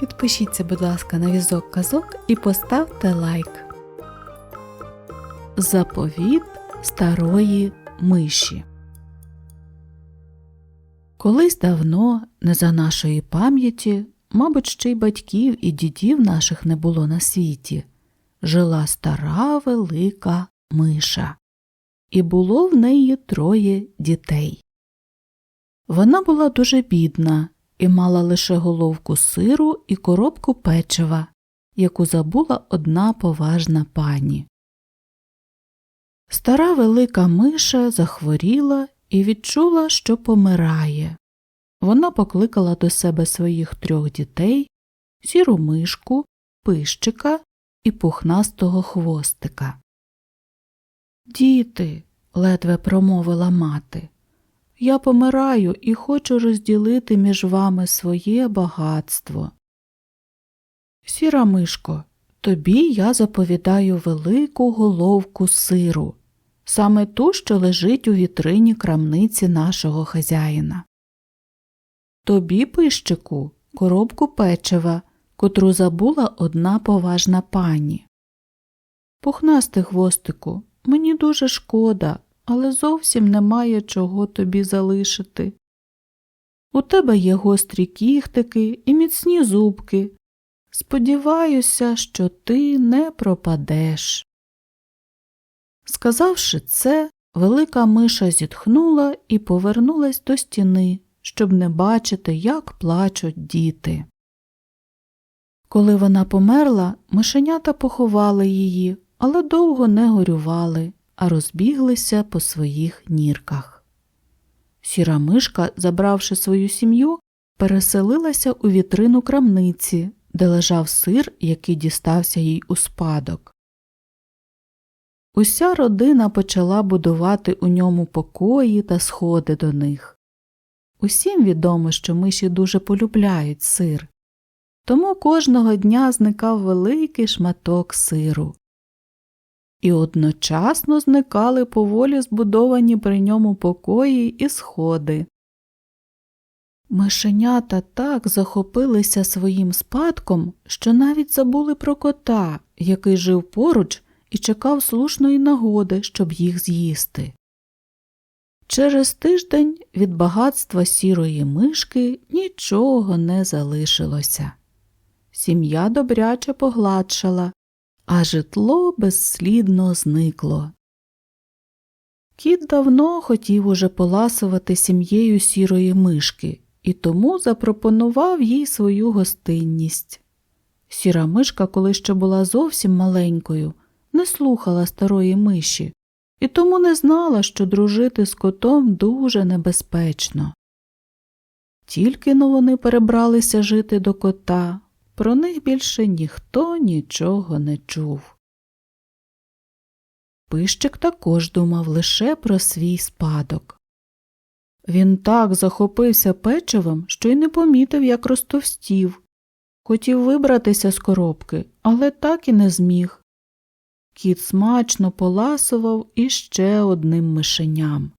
Підпишіться, будь ласка, на візок казок і поставте лайк. Заповіт старої миші. Колись давно, не за нашої пам'яті, мабуть, ще й батьків і дідів наших не було на світі, жила стара велика миша, і було в неї троє дітей. Вона була дуже бідна і мала лише головку сиру і коробку печива, яку забула одна поважна пані. Стара велика миша захворіла і відчула, що помирає. Вона покликала до себе своїх трьох дітей сіру мишку, пищика і пухнастого хвостика. Діти, ледве промовила мати, я помираю і хочу розділити між вами своє багатство. Сіра мишко, тобі я заповідаю велику головку сиру, саме ту, що лежить у вітрині крамниці нашого хазяїна. Тобі, пищику, коробку печива, котру забула одна поважна пані. Пухнастий хвостику, мені дуже шкода, але зовсім немає чого тобі залишити. У тебе є гострі кіхтики і міцні зубки. Сподіваюся, що ти не пропадеш. Сказавши це, велика миша зітхнула і повернулась до стіни, щоб не бачити, як плачуть діти. Коли вона померла, мишенята поховали її, але довго не горювали, а розбіглися по своїх нірках. Сіра мишка, забравши свою сім'ю, переселилася у вітрину крамниці, де лежав сир, який дістався їй у спадок. Уся родина почала будувати у ньому покої та сходи до них. Усім відомо, що миші дуже полюбляють сир, тому кожного дня зникав великий шматок сиру. І одночасно зникали поволі збудовані при ньому покої і сходи. Мишенята так захопилися своїм спадком, що навіть забули про кота, який жив поруч і чекав слушної нагоди, щоб їх з'їсти. Через тиждень від багатства сірої мишки нічого не залишилося. Сім'я добряче погладшала, а житло безслідно зникло. Кіт давно хотів уже поласувати сім'єю сірої мишки і тому запропонував їй свою гостинність. Сіра мишка, коли ще була зовсім маленькою, не слухала старої миші і тому не знала, що дружити з котом дуже небезпечно. Тільки но вони перебралися жити до кота, про них більше ніхто нічого не чув. Пищик також думав лише про свій спадок. Він так захопився печивом, що й не помітив, як розтовстів. Хотів вибратися з коробки, але так і не зміг. Кіт смачно поласував іще одним мишеням.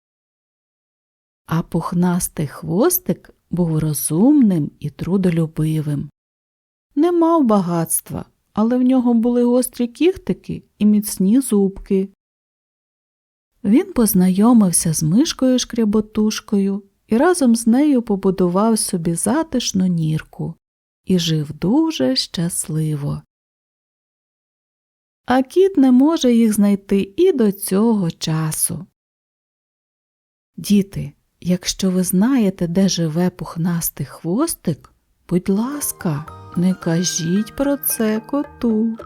А пухнастий хвостик був розумним і трудолюбивим. Не мав багатства, але в нього були гострі кіхтики і міцні зубки. Він познайомився з мишкою шкряботушкою і разом з нею побудував собі затишну нірку і жив дуже щасливо. А кіт не може їх знайти і до цього часу. Діти, якщо ви знаєте, де живе пухнастий хвостик, будь ласка, не кажіть про це коту.